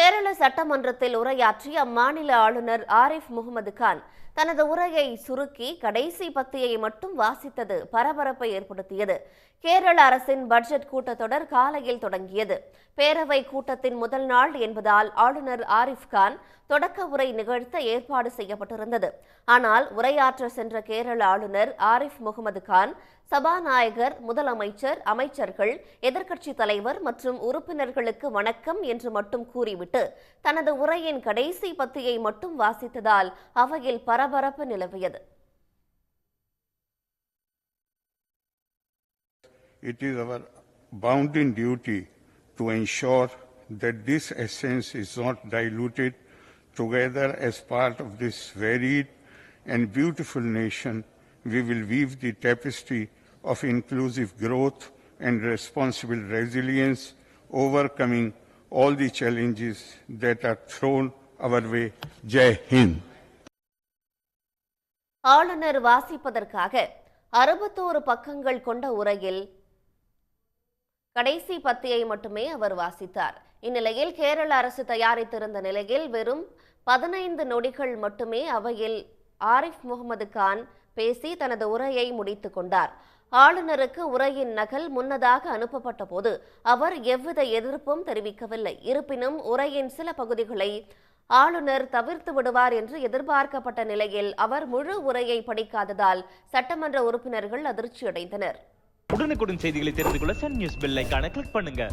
கேரள சட்டமன்றத்தில் உரையாற்றிய அம்மாநில ஆளுநர் ஆரிஃப் முகமது கான் தனது உரையை சுருக்கி கடைசி பத்தியை மட்டும் வாசித்தது பரபரப்பை ஏற்படுத்தியது. கேரள அரசின் பட்ஜெட் கூட்டத்தொடர் காலையில் தொடங்கியது. பேரவை கூட்டத்தின் முதல் நாள் என்பதால் ஆளுநர் ஆரிஃப் கான் தொடக்க உரை நிகழ்த்த ஏற்பாடு செய்யப்பட்டிருந்தது. ஆனால் உரையாற்ற சென்ற கேரள ஆளுநர் ஆரிஃப் முகமது கான் சபாநாயகர் முதலமைச்சர் அமைச்சர்கள் எதிர்க்கட்சித் தலைவர் மற்றும் உறுப்பினர்களுக்கு வணக்கம் என்று மட்டும் கூறிவிட்டு தனது உரையின் கடைசி பத்தியை மட்டும் வாசித்ததால் அவையில் பரபரப்பு நிலவியது It is our bounden duty to ensure that this essence is not diluted together as part of this varied and beautiful nation. We will weave the tapestry of inclusive growth and responsible resilience, overcoming all the challenges that are thrown our way. Jai Hind. ஆளுநர் வாசிப்பதற்காக அறுபத்தோரு பக்கங்கள் கொண்ட உரையில் கடைசி பத்தியை மட்டுமே அவர் வாசித்தார் இந்நிலையில் கேரள அரசு தயாரித்திருந்த நிலையில் வெறும் பதினைந்து நொடிகள் மட்டுமே அவையில் ஆரிஃப் முகமது கான் பேசி தனது உரையை முடித்துக் கொண்டார். ஆளுநருக்கு உரையின் நகல் முன்னதாக அனுப்பப்பட்ட போது அவர் எவ்வித எதிர்ப்பும் தெரிவிக்கவில்லை. இருப்பினும் உரையின் சில பகுதிகளை ஆளுநர் தவிர்த்து விடுவார் என்று எதிர்பார்க்கப்பட்ட நிலையில் அவர் முழு உரையை படிக்காததால் சட்டமன்ற உறுப்பினர்கள் அதிர்ச்சியடைந்தனர். உடனுக்குடன் செய்திகளை தெரிந்து கொள்ள சன் நியூஸ் பெல் கிளிக் பண்ணுங்க.